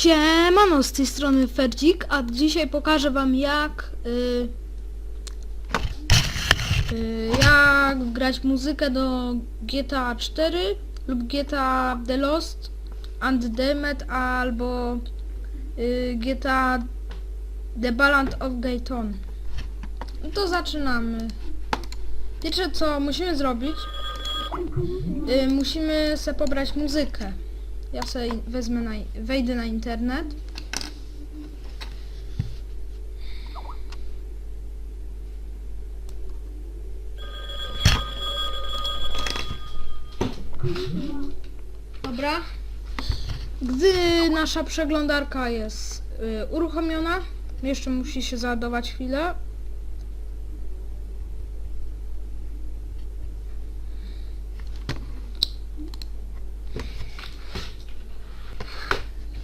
Siemano, z tej strony Ferdzik, a dzisiaj pokażę wam jak y, y, jak grać muzykę do GTA 4 lub GTA The Lost and Damned albo y, GTA The Ballad of Gayton. To zaczynamy. Wiecie co musimy zrobić? Y, musimy sobie pobrać muzykę. Ja sobie wezmę na, wejdę na internet. Dobra. Gdy nasza przeglądarka jest y, uruchomiona, jeszcze musi się załadować chwilę.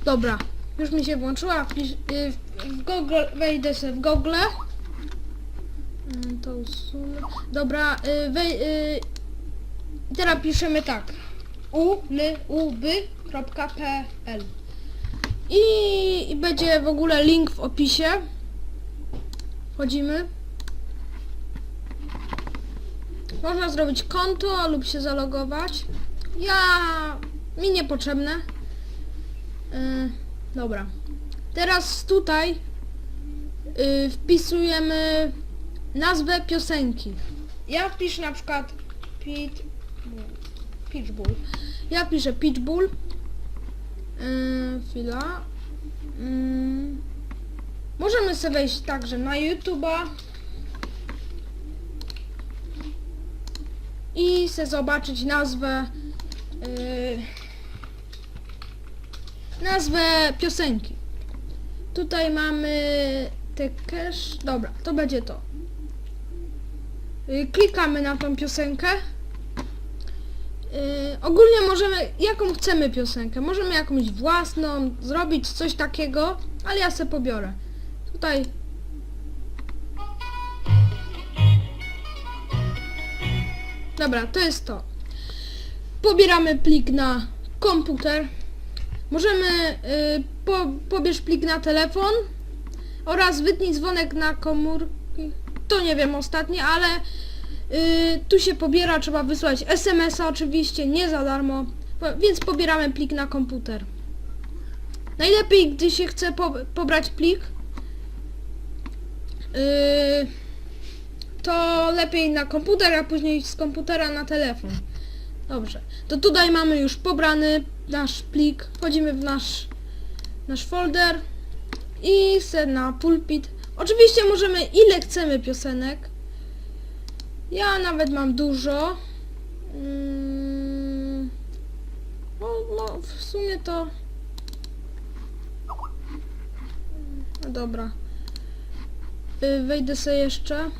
Dobra, już mi się włączyła. Y, w Google, wejdę sobie w Google. Mm, To usunę. Dobra, y, wej, y, teraz piszemy tak. u, l, u, b, kropka, p, l. I, I będzie w ogóle link w opisie. Wchodzimy. Można zrobić konto lub się zalogować. Ja... mi niepotrzebne. Yy, dobra. Teraz tutaj yy, wpisujemy nazwę piosenki. Ja wpiszę na przykład Pit... Pitbull. Ja piszę Pitbull. Yy, chwila. Yy, możemy sobie wejść także na YouTube'a. I se zobaczyć nazwę nazwę piosenki. Tutaj mamy te cache. Dobra, to będzie to. Y, Klikamy na tą piosenkę. Y, ogólnie możemy, jaką chcemy piosenkę. Możemy jakąś własną, zrobić coś takiego, ale ja se pobiorę. Tutaj Dobra, to jest to. Pobieramy plik na komputer. Możemy y, po, pobierz plik na telefon oraz wytnij dzwonek na komórki. To nie wiem ostatnie, ale y, tu się pobiera, trzeba wysłać SMS-a oczywiście, nie za darmo, więc pobieramy plik na komputer. Najlepiej, gdy się chce po, pobrać plik, y, to lepiej na komputer, a później z komputera na telefon. Dobrze, to tutaj mamy już pobrany nasz plik, wchodzimy w nasz, nasz folder i se na pulpit. Oczywiście możemy ile chcemy piosenek. Ja nawet mam dużo. Mm, no, no, w sumie to... No dobra. Y, Wejdę sobie jeszcze.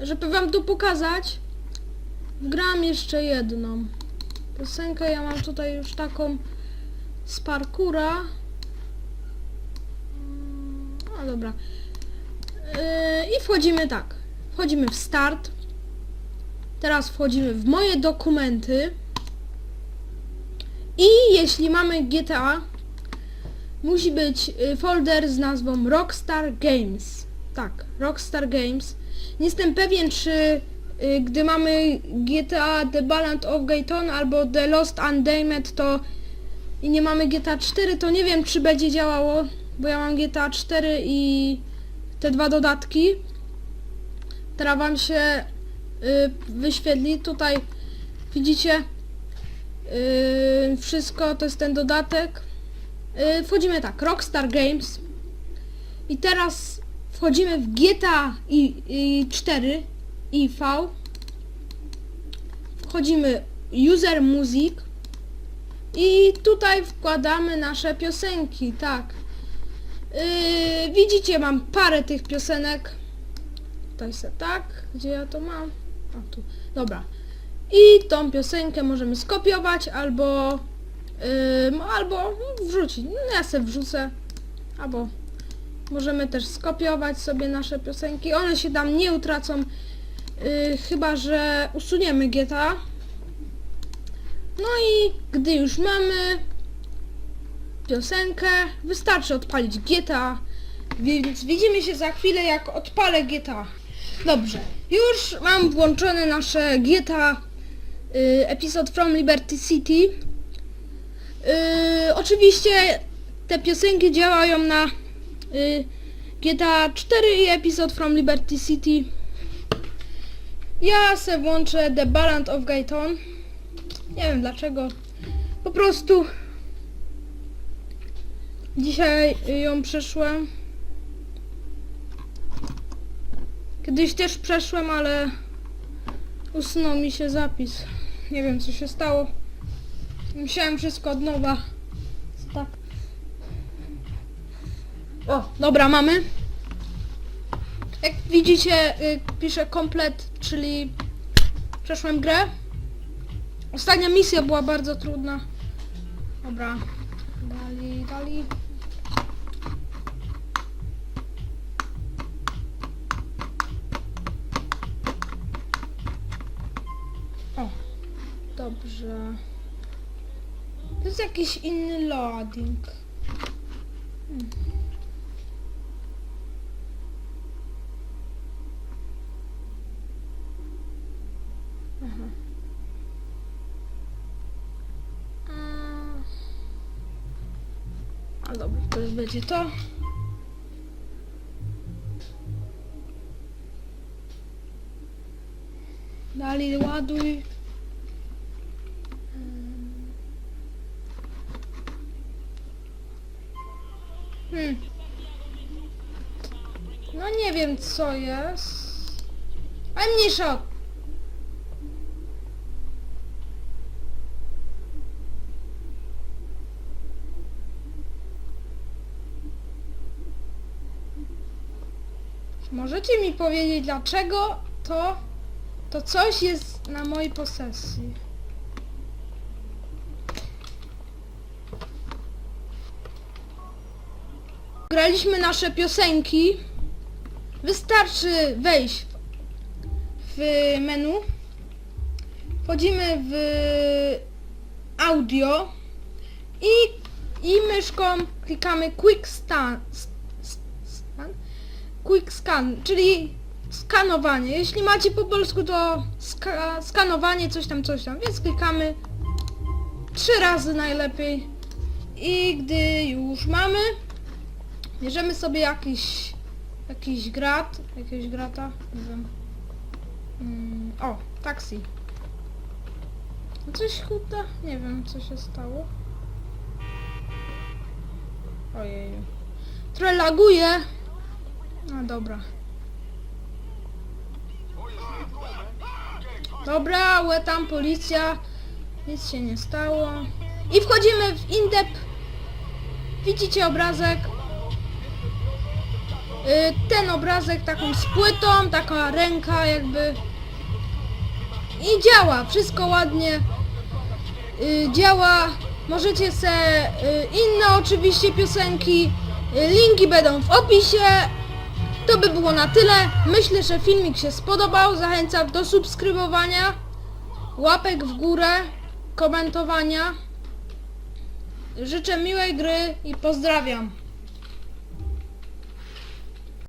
Żeby wam tu pokazać, Gram jeszcze jedną. Piosenkę ja mam tutaj już taką z parkura. No dobra. Yy, I wchodzimy tak. Wchodzimy w start. Teraz wchodzimy w moje dokumenty. I jeśli mamy GTA, musi być y, folder z nazwą Rockstar Games. Tak, Rockstar Games. Nie jestem pewien, czy y, gdy mamy GTA The Ballad of Gayton albo The Lost Undamed to i nie mamy GTA 4, to nie wiem czy będzie działało, bo ja mam GTA 4 i te dwa dodatki. Teraz wam się y, wyświetli tutaj widzicie y, wszystko to jest ten dodatek. Y, wchodzimy tak, Rockstar Games i teraz wchodzimy w GTA i, i 4 IV wchodzimy user music i tutaj wkładamy nasze piosenki, tak. Yy, widzicie, mam parę tych piosenek. Tutaj se tak, gdzie ja to mam? A tu, dobra. I tą piosenkę możemy skopiować albo yy, albo wrzucić. No ja se wrzucę. Albo możemy też skopiować sobie nasze piosenki. One się tam nie utracą. Yy, chyba, że usuniemy GTA. No i gdy już mamy, piosenkę. Wystarczy odpalić GTA. Więc widzimy się za chwilę jak odpalę GTA. Dobrze, już mam włączone nasze GTA y, Episode from Liberty City. Y, oczywiście te piosenki działają na y, GTA 4 i Episode from Liberty City. Ja se włączę The Ballad of Gayton. Nie wiem dlaczego. Po prostu dzisiaj ją przeszłem. Kiedyś też przeszłem, ale usunął mi się zapis. Nie wiem co się stało. Musiałem wszystko od nowa. Tak. O, dobra, mamy. Widzicie, y, piszę komplet, czyli przeszłem grę. Ostatnia misja była bardzo trudna. Dobra. Dali, dali. O, dobrze. To jest jakiś inny loading. Hmm. Aha. A- A dobra, to już będzie to. Dalej ładuj. Hmm. No nie wiem co jest. Ale mniejsza Możecie mi powiedzieć dlaczego to to coś jest na mojej posesji? Graliśmy nasze piosenki. Wystarczy wejść w menu. Wchodzimy w audio i, i myszką klikamy quick scan, s- s- scan quick scan, czyli skanowanie. Jeśli macie po polsku to ska skanowanie coś tam, coś tam, więc klikamy trzy razy najlepiej i gdy już mamy, bierzemy sobie jakiś jakiś grat, jakiegoś grata, nie wiem. Mm, o, taksi. No Coś chuda, nie wiem co się stało. Ojeju. Trochę laguje. No dobra. Dobra, łe tam policja. Nic się nie stało. I wchodzimy w indep. Widzicie obrazek. Y, Ten obrazek taką z płytą, taka ręka jakby. I działa, wszystko ładnie. Y, Działa. Możecie se y, inne oczywiście piosenki. Linki będą w opisie. To by było na tyle. Myślę, że filmik się spodobał. Zachęcam do subskrybowania, łapek w górę, komentowania. Życzę miłej gry i pozdrawiam.